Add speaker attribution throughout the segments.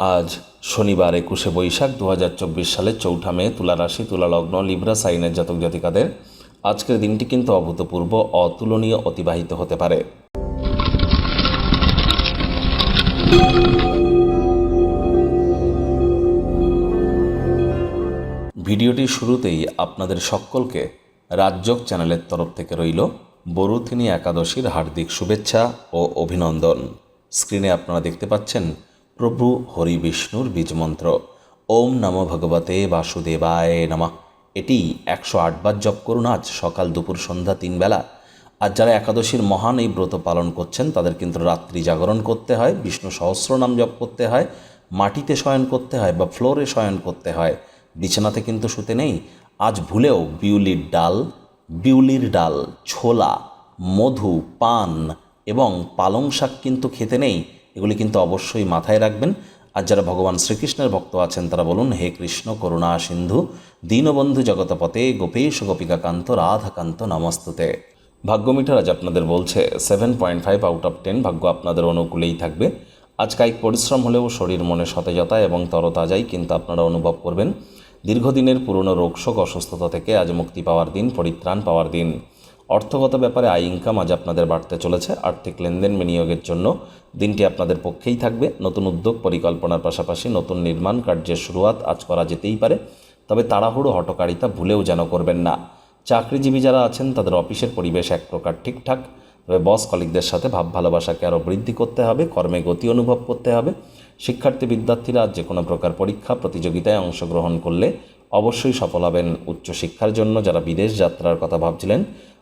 Speaker 1: আজ শনিবার একুশে বৈশাখ দু হাজার চব্বিশ সালের চৌঠা মে, তুলা রাশি, তুলা লিব্রা, সাইনের জাতক জাতিকাদের আজকের দিনটি কিন্তু অভূতপূর্ব, অতুলনীয়, অতিবাহিত হতে পারে। ভিডিওটির শুরুতেই আপনাদের সকলকে রাজযোগ চ্যানেলের তরফ থেকে রইল বরুথিনী একাদশীর হার্দিক শুভেচ্ছা ও অভিনন্দন। স্ক্রিনে আপনারা দেখতে পাচ্ছেন প্রভু হরি বিষ্ণুর বীজমন্ত্র। ওম নম ভগবতে বাসুদেবায় নমঃ। এটি একশো আটবার জপ করুন আজ সকাল দুপুর সন্ধ্যা তিন বেলা। আর যারা একাদশীর মহান এই ব্রত পালন করছেন, তাদের কিন্তু রাত্রি জাগরণ করতে হয়, বিষ্ণু সহস্র নাম জপ করতে হয়, মাটিতে শয়ন করতে হয় বা ফ্লোরে শয়ন করতে হয়। বিছানাতে কিন্তু শুতে নেই। আজ ভুলেও বিউলির ডাল বিউলির ডাল, ছোলা, মধু, পান এবং পালং শাক কিন্তু খেতে নেই। এগুলি কিন্তু অবশ্যই মাথায় রাখবেন। আর যারা ভগবান শ্রীকৃষ্ণের ভক্ত আছেন, তারা বলুন, হে কৃষ্ণ, করুণা, সিন্ধু, দীনবন্ধু জগতপতে গোপেশ, গোপিকাকান্ত, রাধাকান্ত, নমস্তুতে। ভাগ্য মিটার আজ আপনাদের বলছে, seven point five out of ten ভাগ্য আপনাদের অনুকূলেই থাকবে। আজ কায়িক পরিশ্রম হলেও শরীর মনে সতেজতা এবং তরতাজাই কিন্তু আপনারা অনুভব করবেন। দীর্ঘদিনের পুরনো রোগশোক অসুস্থতা থেকে আজ মুক্তি পাওয়ার দিন, পরিত্রাণ পাওয়ার দিন। অর্থগত ব্যাপারে আয় ইনকাম আজ আপনাদের বাড়তে চলেছে। আর্থিক লেনদেন বিনিয়োগের জন্য দিনটি আপনাদের পক্ষেই থাকবে। নতুন উদ্যোগ পরিকল্পনার পাশাপাশি নতুন নির্মাণ কার্যের শুরুয়াত আজ করা যেতেই পারে। তবে তাড়াহুড়ো হটকারিতা ভুলেও যেন করবেন না। চাকরিজীবী যারা আছেন, তাদের অফিসের পরিবেশ এক প্রকার ঠিকঠাক। তবে বস কলিকদের সাথে ভাব ভালোবাসাকে আরও বৃদ্ধি করতে হবে, কর্মে গতি অনুভব করতে হবে। শিক্ষার্থী বিদ্যার্থীরা যে কোনো প্রকার পরীক্ষা, প্রতিযোগিতায় অংশগ্রহণ করলে অবশ্যই সফল হবেন উচ্চশিক্ষার জন্য। যারা বিদেশ যাত্রার কথা ভাবছিলেন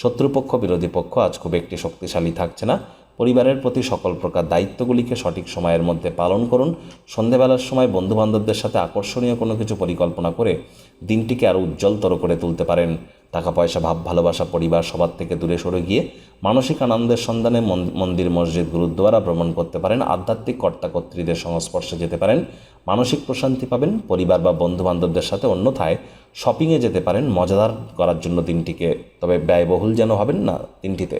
Speaker 1: শত্রুপক্ষ, বিরোধী পক্ষ আজ খুব একটি শক্তিশালী থাকছে না। পরিবারের প্রতি সকল প্রকার দায়িত্বগুলিকে সঠিক সময়ের মধ্যে পালন করুন। সন্ধেবেলার সময় বন্ধুবান্ধবদের সাথে আকর্ষণীয় কোনো কিছু পরিকল্পনা করে দিনটিকে আরও উজ্জ্বলতর করে তুলতে পারেন। টাকা পয়সা ভাব ভালোবাসা পরিবার, সবার থেকে দূরে সরে গিয়ে মানসিক আনন্দের সন্ধানে মন- মন্দির, মসজিদ, গুরুদ্বারা ভ্রমণ করতে পারেন, আধ্যাত্মিক কর্তাকর্ত্রীদের সংস্পর্শে যেতে পারেন, মানসিক প্রশান্তি পাবেন, পরিবার বা বন্ধুবান্ধবদের সাথে অন্যথায় শপিংয়ে যেতে পারেন, মজাদার করার জন্য দিনটিকে, তবে ব্যয়বহুল যেন হবেন না দিনটিতে।